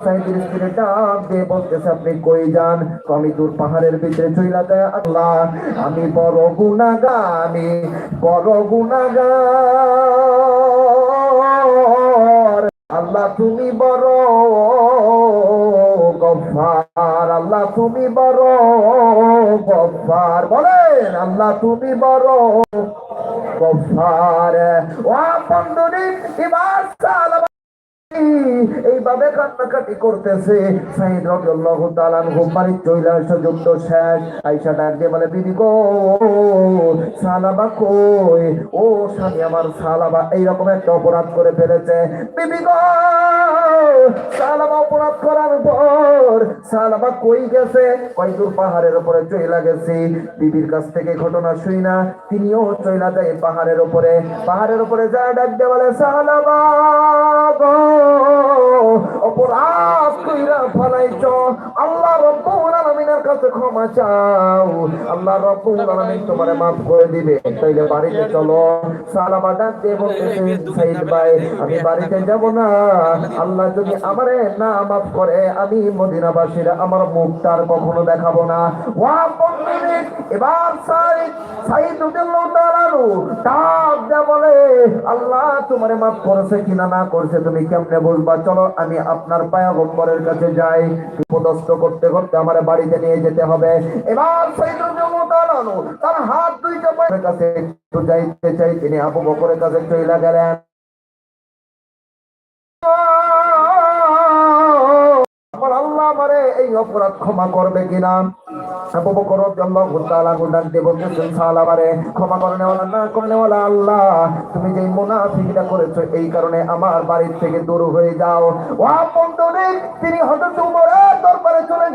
আমি আল্লাহ বড় গুণাগার আমি বড় গুণাগার আল্লাহ তুমি বড় গফার, আল্লাহ তুমি বড় গফার। বলেন, আল্লাহ তুমি বড় গফার। ও বন্ধুরি এইভাবে কান্নাকাটি করতেছে। সাইদ রাদিয়াল্লাহু তাআলা যুদ্ধ শেষ। আয়েশা ডাক দিয়ে বলে, বিবি গো, সালাবা কই? ও স্বামী, আমার সালাবা একটা অপরাধ করে ফেলেছে। বিবি গো অপরাধ করার পর কই গেছে? কয় দূর পাহাড়ের উপরে চইলা গেছে। বিবির কাছ থেকে ঘটনা শুই না, তিনিও চইলা যায় পাহাড়ের উপরে। পাহাড়ের উপরে যা ডাক দিয়ে বলে, সালাবা গো। oh, অপরাধ কইরা ফলাইছ। আল্লাহ রব্বুল আলামিনের কাছে ক্ষমা চাও। আল্লাহ রব্বুল আলামিন তোমারে maaf করে দিবে। তাইলে বাড়িতে চলো। সালামা ডাক দিয়ে সাইদ ভাই, আমি বাড়িতে যাব না। আল্লাহ যদি আমারে না maaf করে, আমি মদিনাবাসীর আমার মুখটা আর কখনো দেখাবো না। ওয়া বন্ধুরে, এবার সাইদ সাইদ রাদিয়াল্লাহু তাআলা দিয়ে বলে, আল্লাহ তোমারে maaf করেছে কিনা না করছে, তুমি কেমনে বলবা চলো, আমি আপনার পায়া গম্বরের কাছে যাই পদস্থ করতে করতে আমার বাড়িতে নিয়ে যেতে হবে। এবার তার হাত দুইটা পায়ের কাছে একটু যাইতে চাই, তিনি আবু বকরের কাছে চলে গেলেন। আমার আল্লাহ আমারে এই অপরাধ ক্ষমা করবে কিনা? ক্ষমা না আল্লাহ তুমি করেছ, এই কারণে আমার থেকে দূর হয়ে যাও। তিনি দরবারে চলে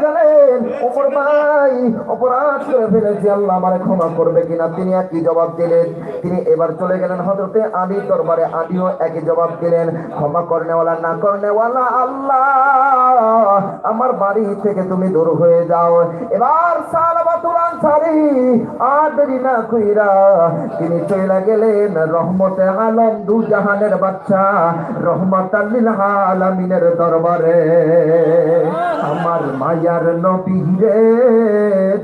ক্ষমা করবে কিনা তিনি একই জবাব দিলেন। তিনি এবার চলে গেলেন হযরতে আলীর দরবারে, আলীও একই জবাব দিলেন। ক্ষমা করে নেওয়ালা না করে নেওয়ালা আল্লাহ, আমার বাড়ি থেকে তুমি দূর হয়ে যাও। এবার তিনি চলে গেলেন রহমতে আলম দু জাহানের বাচ্চা রহমত আল্লিল আলামিনের দরবারে। আমার মায়ার নবী রে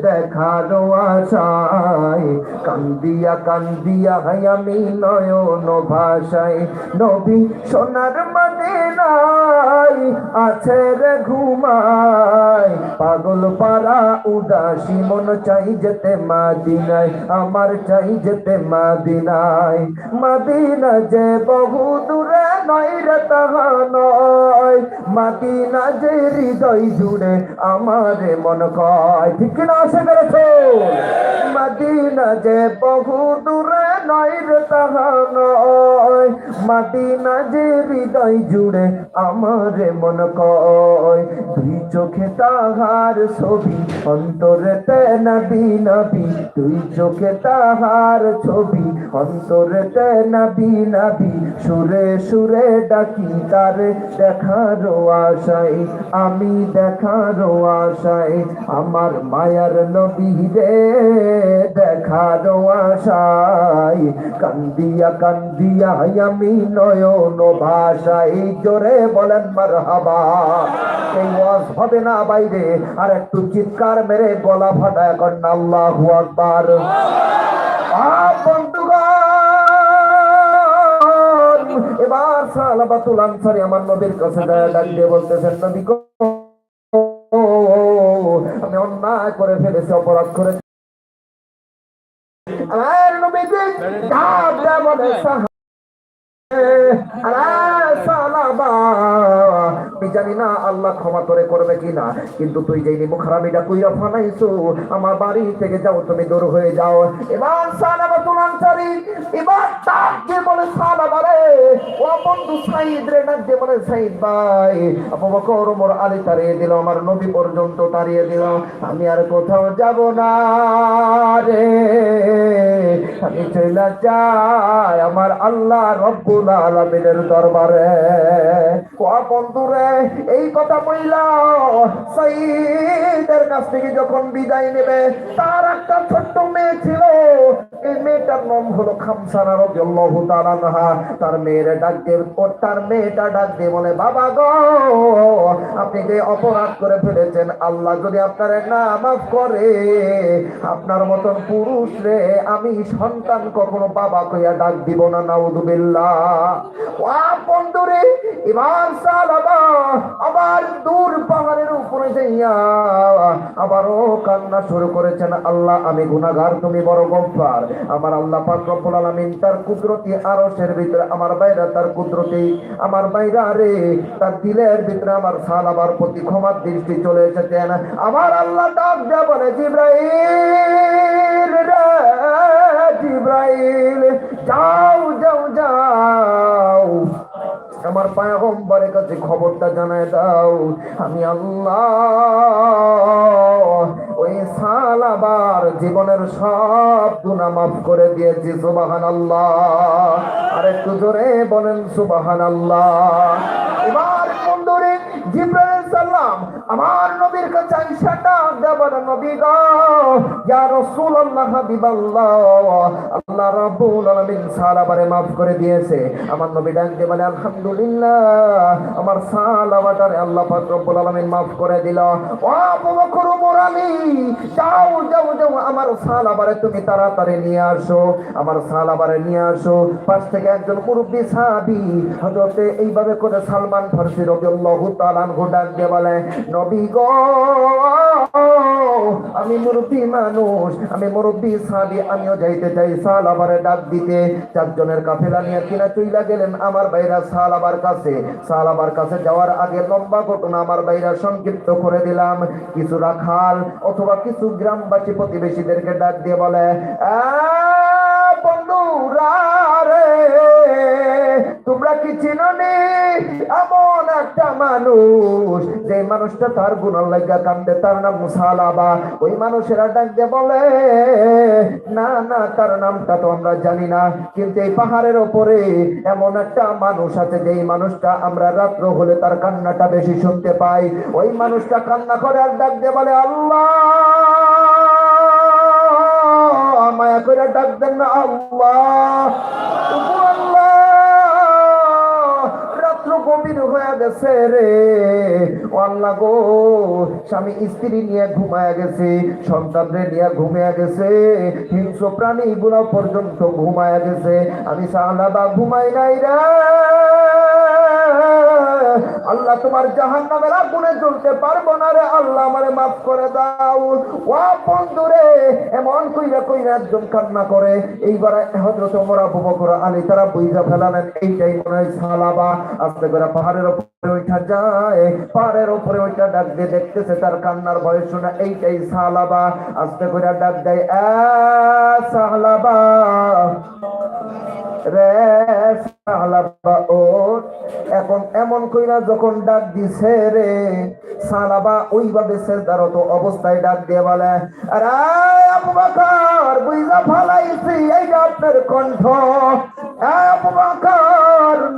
দেখার আশায়, কান্দিয়া কান্দিয়া হাই আমি নয়ন ভাষায়, নবী সোনার মদিনায় আছে রে ঘুমায়, পাগল পারা উদাসী মন চাই যেতে মাদিনায়, আমার চাই যেতে মাদিনায়। মাদিনা যে বহু দূরে নয় রে তাহা নয়। মাদিনা যে হৃদয় জুড়ে আমারে মন কয়। ঠিক না আসে করেছ? মাদিনা যে বহু দূরে নয় রে তাহা নয়। মাদিনা যে হৃদয় জুড়ে আমারে মন কয়। দুই চোখে তাহার ছবি অন্তরেতে নবী নবী, দুই চোখে তাহার ছবি। অন্তরেতে নবী নবী, সুরে সুরে ডাকি, তারে দেখার আশায়, আমি দেখার আশায়, আমার মায়ার নবী রে দেখার আশায়। কান্দিয়া কান্দিয়া আমি নয়ন ভাষায়, জোরে বলেন মার হাবা এই হবে না বাইরে, আর একটু চিৎকার মেরে গলা ফাটা করেন আল্লাহ আকবার। এবার সালাবাতুল আনসারি আমার নবীর কাছে ডাক দিয়ে বলতেছেন, নবী গো, আমি অন্যায় করে ফেলেছি, অপরাধ করেছি। আমার নবীকে আমি জানি না আল্লাহ ক্ষমা করে করবে কিনা, কিন্তু তুই যেই কইরা ফানাইছো আমার বাড়ি থেকে যাও, তুমি দূর হয়ে যাও। এবার এবার ডাক দিয়ে বলে রে, ও বন্ধু সাইদ রে ডাক দিয়ে বলে সাইদ ভাই দিল, আমার নবী পর্যন্ত তাড়িয়ে দিল, আমি আর কোথাও যাব না রে। আমি চলে যাই, আমার আল্লাহ রব্বুল আলামিনের দরবারে, ও বন্ধুরে, এই কথা বইলা। সাইদের কাছ থেকে যখন বিদায় নেবে, তার একটা ছোট্ট মেয়ে ছিল এই মেয়েটার নাম হলো আনহা। তার ডাক তার মেয়েটা ডাক দিয়ে বলে, বাবা গো, আপনি যে অপরাধ করে ফেলেছেন, আল্লাহ যদি আপনার না মাফ করে, আপনার মতন পুরুষ রে, আমি সন্তান কখনো বাবা কইয়া ডাক দিব না নাউদুবিল্লাহ ওয়া বন্ধুরে এবার সালাবা আবার দূর পাহাড়ের উপরে যাইয়া আবারও কান্না শুরু করেছেন, আল্লাহ, আমি গুনাহগার, তুমি বড় গফফার। আমার আল্লাহ পাক রব্বুল আলামিন তার কুদরতি আরশের ভিতরে, আমার বাইরা তার কুদরতি, আমার বাইরা রে, তার দিলের ভিতরে আমার সালাবার প্রতি ক্ষমার দৃষ্টি চলে এসেছেন। আমার আল্লাহ ডাক দেয়া বলে, জিব্রাইল জিব্রাইল, যাও যাও যাও। আমার পায়গম্বরের কাছে খবরটা জানায় দাও। আমি আল্লাহ ওই সালাবার জীবনের সব গুণা মাফ করে দিয়েছি সুবাহান আল্লাহ আর একটু জোরে বলেন সুবাহান আল্লাহ এবার বন্ধুরে জিব্রাইল সাল্লাম আমার কাছে আইসা ডাক দেবার নবী গো। ইয়া রাসূলুল্লাহ, হাবিবাল্লাহ। আল্লাহ রাব্বুল আলামিন সালাবারে maaf করে দিয়েছে। আমার নবী ডাক দিয়ে বলে, আলহামদুলিল্লাহ, আমার সালাবাটারে আল্লাহ পাক রব্বুল আলামিন করে দিল। ও আবু যাও যাও যাও, আমার সালাবারে তুমি তাড়াতাড়ি নিয়ে আসো। আমার সালাবারে নিয়ে আসো। পাশ থেকে একজন মুরব্বী সাহাবী হযরতে এইভাবে করে সালমান ফারসি রাদিয়াল্লাহু তাআলা ডাক দিয়ে বলে, নবী গো আমি মুরব্বী মানুষ আমি মুরব্বী সাহাবী আমিও যাইতে চাই সালাবারে ডাক দিতে। চারজনের কাফেলা নিয়ে কিনা চইলা গেলেন আমার বাইরা সালাবার কাছে। সালাবার কাছে যাওয়ার আগে লম্বা ঘটনা আমার বাইরা সংক্ষিপ্ত করে দিলাম। কিছু রাখাল অথবা কিছু গ্রামবাসী প্রতিবেশীদেরকে ডাক দিয়ে বলে "আ, কি চিনো নি? এমন একটা মানুষ, যে মানুষটা তার গুণার লাগা কান্দে, তার নাম মুসালাবা। ওই মানুষেরা ডাক দিয়ে বলে, না না, তার নামটা তো আমরা জানি না। কিন্তু এই পাহাড়ের ওপরে এমন একটা মানুষ আছে যেই মানুষটা আমরা রাত্র হলে তার কান্নাটা বেশি শুনতে পাই। ওই মানুষটা কান্না করে আর ডাক দিয়ে বলে, আল্লাহ, মায়া করে ডাক দেন না, আল্লাহ। গভীর হয়ে গেছে রে। আল্লাহ গো, স্বামী স্ত্রী নিয়ে ঘুমায় গেছে, সন্তানরে নিয়ে ঘুমিয়ে গেছে, হিংস্র প্রাণী গুলো পর্যন্ত ঘুমায় গেছে। আমি সাহাবা ঘুমাই নাই রে। আল্লাহ তোমার জাহান নামের আগুনে জ্বলতে পারব না রে। আল্লাহ আমারে মাফ করে দাও। ও বন্ধুরে, এমন কইরা কইরা একদম কান্না করে। এইবার হজরত ওমর, আবু বকর, আলী, তারা বুঝা ফেলালেন, এইটাই মনে হয় সালাবা। আস্তে করে পাহাড়ের উপরে ওইটা যায়, পাহাড়ের উপরে ওইটা ডাক দিয়ে দেখতেছে, তার কান্নার ভয় শোনা এইটাই সালাবা। আস্তে করে ডাক দেয় সালাবা, রে এখন এমন যখন ডাক দিছে রে, সালাবা ওইভাবে অবস্থায় ডাক দিয়ে বলে বুইজা ফালাইছি এইটা আপনার কণ্ঠ।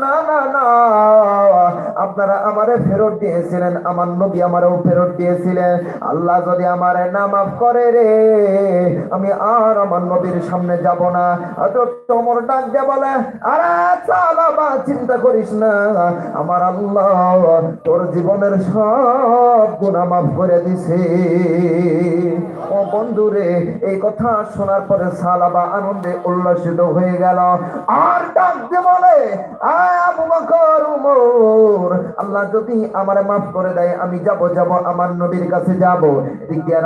না না না। আপনারা আমারে ফেরত দিয়েছিলেন, আমার নবী আমারও ফেরত দিয়েছিলেন। আল্লাহ যদি আমারে না মাফ করে রে, আমি আর আমার নবীর সামনে যাব না। ওমর ডাক দিয়ে বলে, আরে চিন্তা করিস না। আমার আল্লাহ তোর জীবনের সব দিছে। ও বন্ধুরে, এই কথা শোনার পরে সালাবা আনন্দে উল্লাসিত হয়ে গেল। আর ডাক দিয়ে বলে আবু বকর, উমর, আল্লাহ যদি আমারে মাফ করে দেয়, আমি যাব যাব, আমার নবীর কাছে যাব।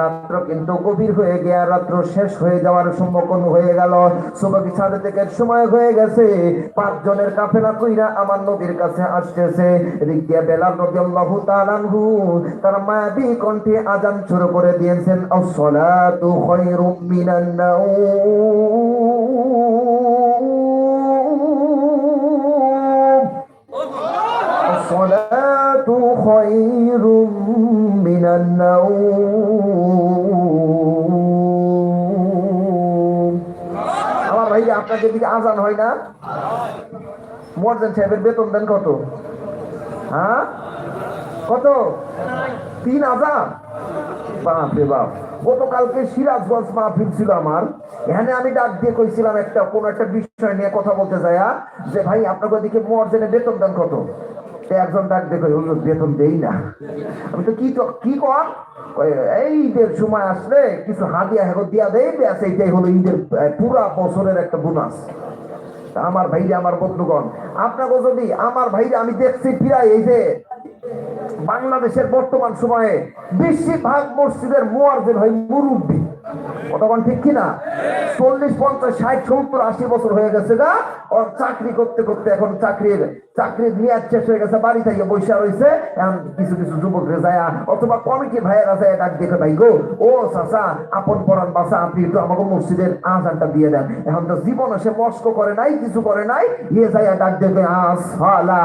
রাত্র কিন্তু গভীর হয়ে গিয়া রাত্র শেষ হয়ে যাওয়ার সম্মুখীন হয়ে গেল। সুবকি থেকে সময় হয়ে গেছে। পাঁচ জনের কাফেলা কইরা আমার নবীর কাছে আসতেছে এদিক দিয়ে বেলাল রাদিয়াল্লাহু তাআলা আনহু তার মায়াবী কণ্ঠে আজান শুরু করে দিয়েছেন আসসালাতু খায়রুম মিনান নাওম الصلاة خير من النوم আমার ভাই আপনাদের দিকে আজান হয় না মর্দেন সাহেবের বেতন দেন কত? হ্যাঁ? কত? তিন হাজার? বাপ রে বাপ। গতকালকে সিরাজগঞ্জ মাহফিল ছিল আমার। এখানে আমি ডাক দিয়ে কইছিলাম একটা, কোন একটা বিষয় নিয়ে কথা বলতে যায় যে ভাই, আপনাকে ওদিকে মর্জেনে বেতন দেন কত? একজন ডাক দেখো হুজুর, বেতন দেই না। আমি তো কি কি কর? এই ঈদের সময় আসলে কিছু হাদিয়া হেগো দিয়া দেই, ব্যাস, এইটাই হলো ঈদের পুরা বছরের একটা বোনাস। আমার ভাইরা, আমার বন্ধুগণ। আপনাকে যদি আমার ভাইরা আমি দেখছি প্রায় এই যে বাংলাদেশের বর্তমান সময়ে বেশিরভাগ মসজিদের মোয়ার্জেন হয় মুরব্বী। কতক্ষণ ঠিক কিনা? চল্লিশ, পঞ্চাশ, ষাট, সত্তর, আশি বছর হয়ে গেছে গা। ওর চাকরি করতে করতে এখন চাকরির চাকরির মেয়াদ শেষ হয়ে গেছে, বাড়ি থেকে বসে রয়েছে। এখন কিছু কিছু যুবকরা যায়, অথবা কমিটি ভাইয়েরা যায়, ডাক দেখে ভাই গো, ও চাচা, আপন পরান বাসা আপনি একটু আমাকে মসজিদের আজানটা দিয়ে দেন। এখন তো জীবন সে মস্ক করে নাই, কিছু করে নাই। ইয়ে যায় ডাক দেখে আসফালা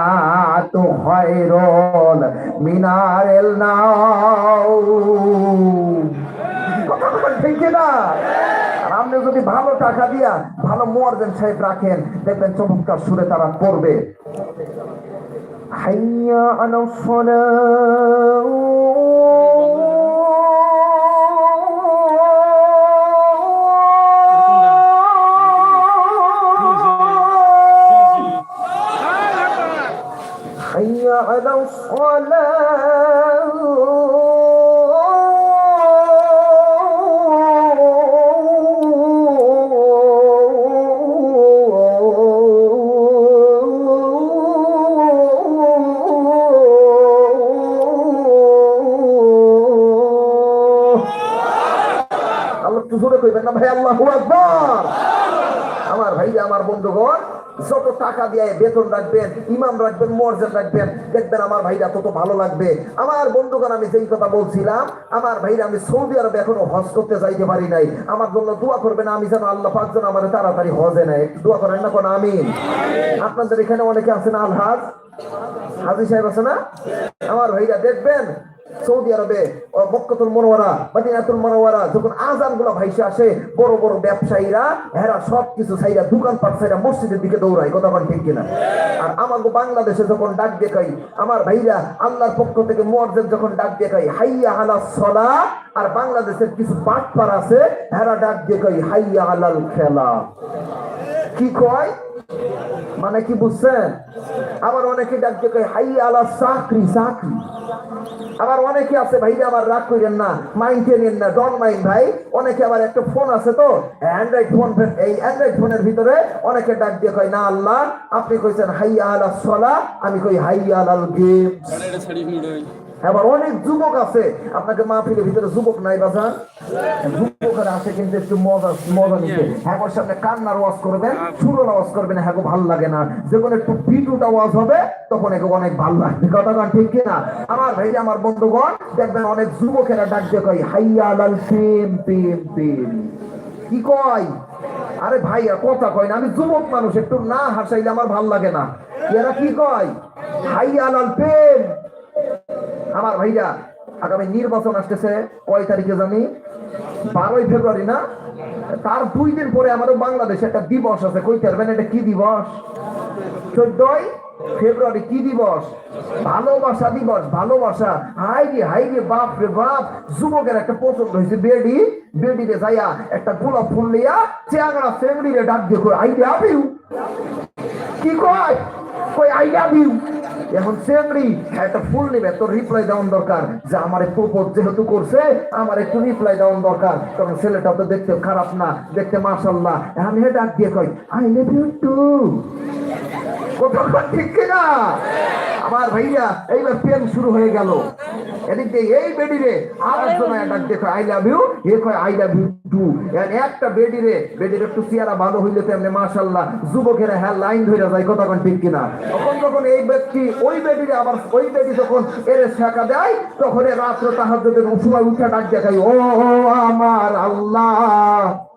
তো খয়রুল মিনারেল নাও। কথা বলেন ঠিক না আর আপনি যদি ভালো টাকা দিয়া ভালো মোয়ারজেন সাহেব রাখেন দেখবেন চমৎকার সুরে তারা পড়বে হাইয়া আলা حي على الصلاة কইবেন না, ভাই, আল্লাহু আমার ভাই আমার বন্ধুগণ, যত টাকা দিয়ে বেতন রাখবেন, ইমাম রাখবেন মর্যাদা রাখবেন, দেখবেন আমার ভাইরা তত ভালো লাগবে। আমার বন্ধুগণ, আমি যেই কথা বলছিলাম, আমার ভাইরা, আমি সৌদি আরবে এখনও হজ করতে যাইতে পারি নাই। আমার জন্য দোয়া করবেন, আমি যেন আল্লাহ পাঁচজন আমার তাড়াতাড়ি হজে নেয়। একটু দোয়া করেন না কোন, আমিন। আপনাদের এখানে অনেকে আছেন আলহাজ? হাজি সাহেব আছে না? আমার ভাইরা, দেখবেন সৌদি আরবে মক্কাতুল মনোয়ারা মদিনাতুল মনোয়ারা যখন আজানগুলা ভাইসে আসে, বড় বড় ব্যবসায়ীরা, এরা সব কিছু সাইরা দোকান পাট সাইরা মসজিদের দিকে দৌড়ায়, কথা বলেন ঠিক কিনা? আর আমাকে বাংলাদেশে যখন ডাক দেখাই, আমার ভাইরা আল্লাহর পক্ষ থেকে মুয়াজ্জিন যখন ডাক দেখাই, হাইয়া আলা সলা আর বাংলাদেশের কিছু বাটপার আছে, এরা ডাক দেখাই, হাইয়া আলাল খেলা কি কয়? মানে কি বুঝছেন? আবার অনেকে ডাক দিয়ে কয়, হাই আলা চাকরি চাকরি। আবার অনেকে আছে, ভাই আবার রাগ করেন না মাইন্ডে নেন না, ডন মাইন্ড ভাই। অনেকে আবার একটা ফোন আছে তো অ্যান্ড্রয়েড ফোন এই অ্যান্ড্রয়েড ফোনের ভিতরে অনেকে ডাক দিয়ে কয়, না আল্লাহ, আপনি কইছেন হাই আলা সলা, আমি কই, হাই আলাল গেম ভিড় আবার অনেক যুবক আছে। আপনাকে মা মাহফিলের ভিতরে যুবক নাই বাজান যুবকেরা আছে কিন্তু একটু মজা মজা নিতে। হ্যাঁ সামনে কান্নার ওয়াজ করবেন, সুরের আওয়াজ করবেন হ্যাঁ ভালো লাগে না। যখন একটু পিটুটা আওয়াজ হবে, তখন একে অনেক ভালো লাগবে। কথাটা ঠিক কিনা আমার ভাই আমার বন্ধুগণ, দেখবেন অনেক যুবকেরা ডাক দিয়ে কয়, হাইয়া আলাল প্রেম প্রেম প্রেম কি কয়? আরে ভাইয়া, কথা কয় না। আমি যুবক মানুষ, একটু না হাসাইলে আমার ভালো লাগে না। এরা কি কয়? হাইয়া আলাল প্রেম আমার ভাইরা আগামী নির্বাচন আসতেছে, কয় তারিখে জানি? বারোই ফেব্রুয়ারি না? তার দুই দিন পরে আমাদের বাংলাদেশে একটা দিবস আছে। কই পারবেন? এটা কি দিবস? চোদ্দই ফেব্রুয়ারি কি দিবস? ভালোবাসা দিবস, ভালোবাসা। হাই রে হাই রে, বাপ রে, বাপ। যুবকের একটা পছন্দ হয়েছে বেডি। বেডি রে যাইয়া একটা গোলাপ ফুল চেয়াংড়া চেংড়ি রে ডাক দিয়ে আই রে আবিউ, কি কয়? কই আই লাভ ইউ এখন চেংড়ি একটা ফুল নিবে, তোর রিপ্লাই দেওয়ার দরকার। যে আমার প্রপোজ যেহেতু করছে, আমার একটু রিপ্লাই দেওয়ান দরকার। কারণ ছেলেটা তো দেখতে খারাপ না, দেখতে মাশাল্লাহ। এখন হে ডাক দিয়ে কই আই লাভ ইউ টু কোথাও ঠিক কিনা? আমার ভাইয়া এইবার প্রেম শুরু হয়ে গেল। এদিক এই বেডিরে ডাক দেখো আই লাভ ইউ এ কয় আই লাভ ইউ টু একটা বেডিরে বেডির একটু চেহারা ভালো হইলে তেমনি মাশাল্লাহ যুবকেরা হ্যাঁ লাইন ধরে যায় কথা কোন ঠিক কিনা? তখন যখন এই ব্যক্তি ওই বেডিরে আবার ওই বেডি যখন এর শেখা দেয় তখন রাত্র তাহাজ্জুদের সময় উঠে ডাক দেখাই ও আমার আল্লাহ!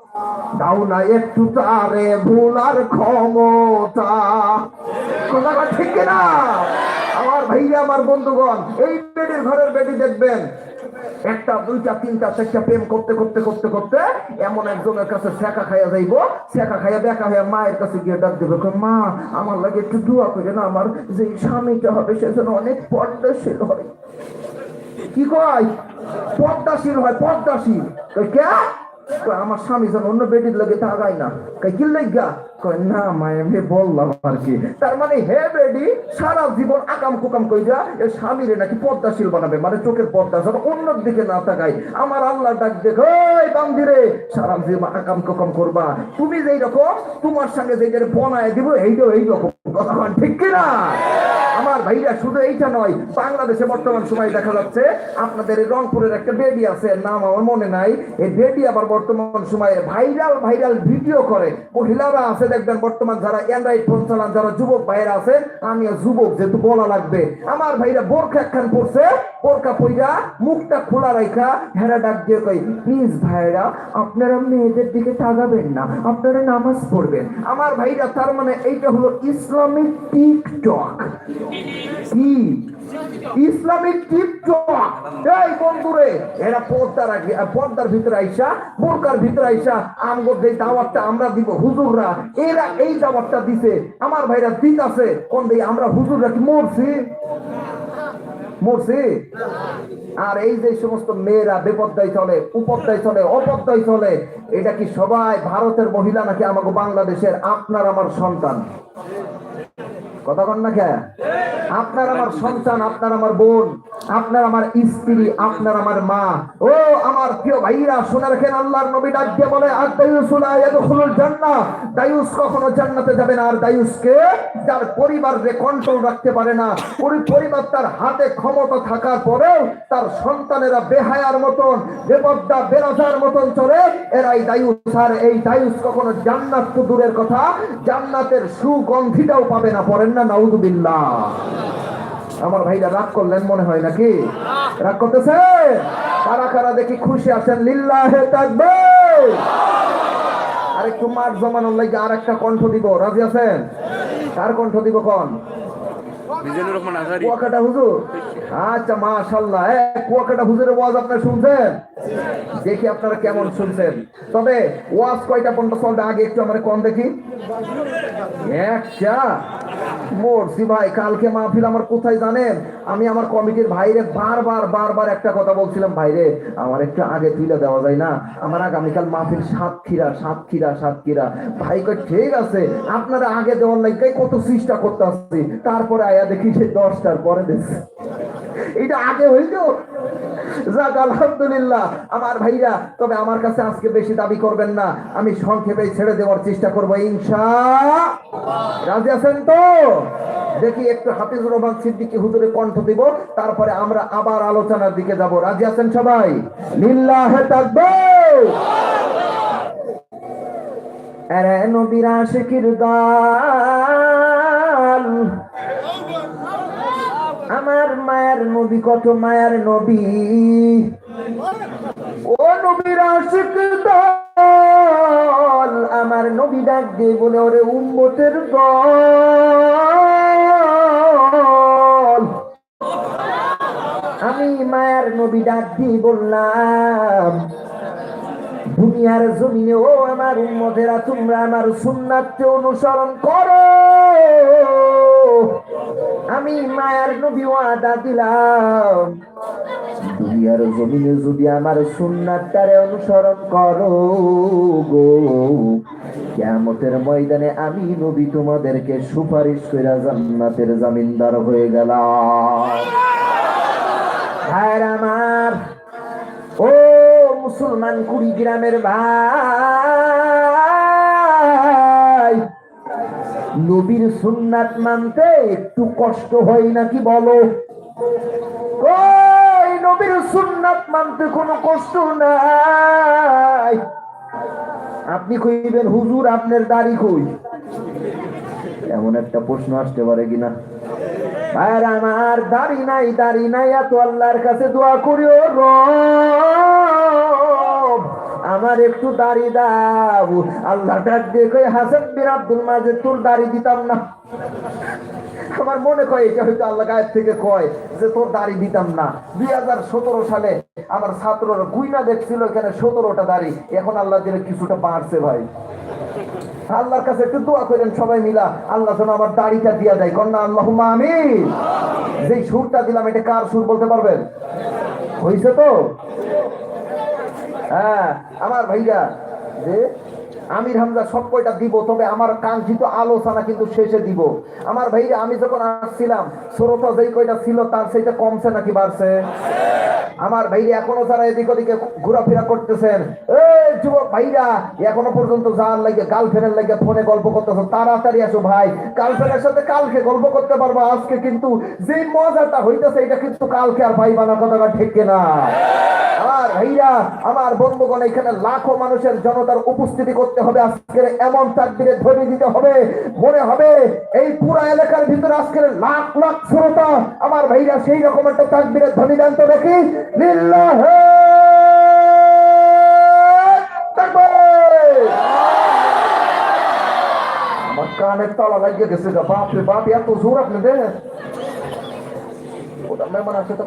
দাও না একটু তারে ভুলার ক্ষমতা। কথাটা ঠিক না আমার ভাইয়া, আমার বন্ধুগণ, এই বেডির ঘরের বেডি দেখবেন। একটা, দুইটা, তিনটা, চারটা প্রেম করতে করতে করতে করতে এমন একজনের কাছে শেখা খাইয়া যাইব, শেখা খাইয়া, দেখা হয়ে মায়ের কাছে গিয়ে ডাক দেবে মা, আমার লাগে একটু দোয়া করে না, আমার যে স্বামীটা হবে সে যেন অনেক পর্দাশীল হয়। কি কয়? পদ্মাশীল হয় পদ্মাশীল কে? আমার স্বামী যেন অন্য বেডির লাগে তাকায় না। কই কি লাগা কই না মা, এমনি বললাম আর কি। তার মানে হে বেডি সারা জীবন আকাম কুকাম কইরা এ স্বামীরে নাকি পদ্মাশীল বানাবে। মানে চোখের পর্দা যেন অন্য দিকে না তাকায়। আমার আল্লাহ ডাক দেখ, ওই বান্দিরে, সারা জীবন আকাম কুকাম করবা। তুমি যেই রকম, তোমার সঙ্গে যেই বনায় দিব, এইটাও এই রকম কথা ঠিক কিনা? ভাইরা, শুধু এইটা নয়, বাংলাদেশে বর্তমান সময় দেখা যাচ্ছে আপনাদের এই রংপুরের একটা বেডি আছে নাম আমার মনে নাই। এই বেডি আবার বর্তমান সময়ে ভাইরাল ভাইরাল ভিডিও করে। মহিলারা আছে, দেখবেন বর্তমান যারা অ্যান্ড্রয়েড ফোন চালান, যারা যুবক ভাইরা আছে, আমিও যুবক, যেহেতু বলা লাগবে। আমার ভাইরা বোরখা একখান পড়ছে বোরখা পইরা মুখটা খোলা রাখা হেরা ডাক দিয়ে কই প্লিজ ভাইরা, আপনারা মেয়েদের দিকে তাকাবেন না, আপনারা নামাজ পড়বেন। আমার ভাইরা, তার মানে এইটা হলো ইসলামিক টিকটক। ইসলামিক এই বন্ধুরে, এরা পর্দার পর্দার ভিতরে আইসা, বোরকার ভিতরে আইসা যে দাওয়াতটা আমরা দিব, হুজুররা, এরা এই দাওয়াতটা দিছে। আমার ভাইরা আছে কোন আমরা হুজুররা কি মরছি? মরছি? আর এই যে সমস্ত মেয়েরা বেপদ্দায় চলে, উপদ্দায় চলে, অপদ্দায় চলে, এটা কি সবাই ভারতের মহিলা নাকি আমাকে বাংলাদেশের আপনার আমার সন্তান? কথা কন না কে? আপনার আমার সন্তান আপনার আমার বোন। আপনার আমার স্ত্রী, আপনার আমার মা, ও আমার প্রিয় ভাইরা, শোনা রাখেন, আল্লাহর নবী ডাক বলে, আর দায়ুসুলা ইয়াদখুলুল জান্নাহ? দায়ুস কখনো জান্নাতে যাবে না, আর দায়ুসকে যার পরিবার রে কন্ট্রোল রাখতে পারে না। ওই পরিবার তার হাতে ক্ষমতা থাকার পরেও তার সন্তানেরা বেহায়ার মতন বেবদ্দা বেরাজার মতন চলে। এরাই দায়ুস আর এই দায়ুস কখনো জান্নাত তো দূরের কথা, জান্নাতের সুগন্ধিটাও পাবে না, পড়েন না নাউদুবিল্লাহ আমার ভাইরা রাগ করলেন, মনে হয় নাকি? রাগ করতেছে? কারা কারা দেখি খুশি আছেন, লিল্লাহে থাকবে আর একটু মাঠ জমানোর লাগে আর একটা কণ্ঠ দিব, রাজি আছেন? কার কণ্ঠ দিব কোন আচ্ছা দেখি আপনারা কেমন শুনছেন। তবে ওয়াজ কয়টা পর্যন্ত চলবে? আগে একটু আমার কম দেখি। একটা মরছি ভাই, কালকে মাহফিল আমার কোথায় জানেন? আমি আমার কমিটির ভাইরে বারবার বারবার একটা কথা বলছিলাম, ভাইরে, আমার একটু আগে তুলে দেওয়া যায় না? আমার আগামীকাল মাহফিল সাতক্ষীরা সাতক্ষীরা সাতক্ষীরা। ভাই ঠিক আছে, আপনারা আগে দেওয়ার লাগে কত চেষ্টা করতে আসছি তারপরে আয়া দেখি সে দশটার পরে দেখছি এটা আগে হইতো যাক, আলহামদুলিল্লাহ। আমার ভাইরা, তবে আমার কাছে আজকে বেশি দাবি করবেন না। আমি সংক্ষেপে ছেড়ে দেওয়ার চেষ্টা করব, ইনশা। রাজি আছেন তো? দেখি একটু রহমান হুজুরে কণ্ঠ দিব, তারপরে আমরা আবার আলোচনার দিকে যাব। রাজি আছেন সবাই? লিল্লাহে তাকবীর! আরে নবীর আশিকির আমার মায়ের নবী, কত মায়ার নবী? ও নবীর আশিক দল, আমার নবী ডাক দিয়ে বলে, ওরে উম্মতের দল। আমি মায়ের নবী ডাক দিয়ে বললাম, দুনিয়ার জমিনে, ও আমার উম্মতেরা, তোমরা আমার সুন্নাতকে অনুসরণ করো। আমি মায়ার নবী ওয়াদা দিলাম। দুনিয়ার জমিনে যদি আমার সুন্নাতটারে অনুসরণ করো গো, কিয়ামতের ময়দানে আমি নবী তোমাদেরকে সুপারিশ করে জান্নাতের জামিনদার হয়ে গেলাম। ভাইয়ের আমার, ও মুসলমান কুড়ি গ্রামের ভাই নবীর সুন্নাত মানতে একটু কষ্ট হয় নাকি বলো? নবীর সুন্নাত মানতে কোনো কষ্ট নাই। আপনি কইবেন, হুজুর, আপনার দাড়ি কই? এমন একটা প্রশ্ন আসতে পারে কিনা? আর, আমার দাড়ি নাই দাড়ি নাই, এত আল্লাহর কাছে দোয়া করিও রব। আমার একটু দাড়ি দাও। আল্লাহ ডাক দিয়ে কই হাসান বিন আব্দুল মাজেদ, তোর দাড়ি দিতাম না। আমার মনে কয় এটা হয়তো আল্লাহ গায়ের থেকে কয় যে তোর দাড়ি দিতাম না। দুই হাজার সতেরো সালে আমার ছাত্ররা গুইনা দেখছিল, এখানে সতেরোটা দাড়ি। এখন আল্লাহ দিলে কিছুটা বাড়ছে ভাই। আল্লাহর কাছে একটু দোয়া করেন সবাই মিলা। আল্লাহ যেন আমার দাড়িটা দিয়া দেয়। কন্যা আল্লাহ আমি যেই সুরটা দিলাম, এটা কার সুর বলতে পারবেন? হয়েছে তো? হ্যাঁ আমার ভাইরা, যে আমির হামজা সব কয়টা দিব, তবে আমার কাঙ্ক্ষিত আলোচনা কিন্তু শেষে দিব। আমার ভাইরা, আমি যখন আসছিলাম শ্রোতা যেই কয়টা ছিল, তার সেইটা কমছে নাকি বাড়ছে? আমার ভাইরা এখনও যারা এদিক ওদিকে ঘোরাফেরা করতেছেন, এই যুবক ভাইরা, এখনও পর্যন্ত যার লাগে গার্লফ্রেন্ডের লাগে ফোনে গল্প করতেছো, তাড়াতাড়ি আসো ভাই। গার্লফ্রেন্ডের সাথে কালকে গল্প করতে পারব, আজকে কিন্তু যে মজাটা হইতেছে, এটা কিন্তু কালকে আর পাইবা না কথাটা ঠিক না আমার ভাইরা, আমার বন্ধুগণ, এখানে লাখো মানুষের জনতার উপস্থিতি করতে হবে, আজকের এমন তাকদিরে ধরে দিতে হবে। মনে হবে এই পুরা এলাকার ভিতরে আজকের লাখ লাখ শ্রোতা, আমার ভাইরা সেই রকম একটা তাকদিরে ধ্বনি দান তো দেখি লিল্লাহে! আমার কানের তলা লাগিয়ে গেছে গা বাপ রে বাপ এত জোর আপনি দেন ওটা মেহমান আছে তো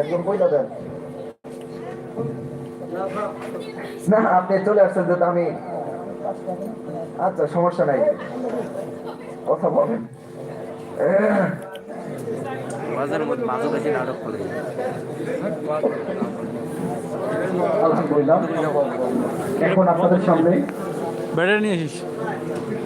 একজন কইলা দেন না, আপনি চলে আসছেন, যেহেতু আমি আচ্ছা সমস্যা নাই। কথা বলেন। আহ, মধ্যে মাঝে বেশি নাটক করে। আলহামদুলিল্লাহ এখন আপনাদের সামনে বেড়ে নিয়ে আসিস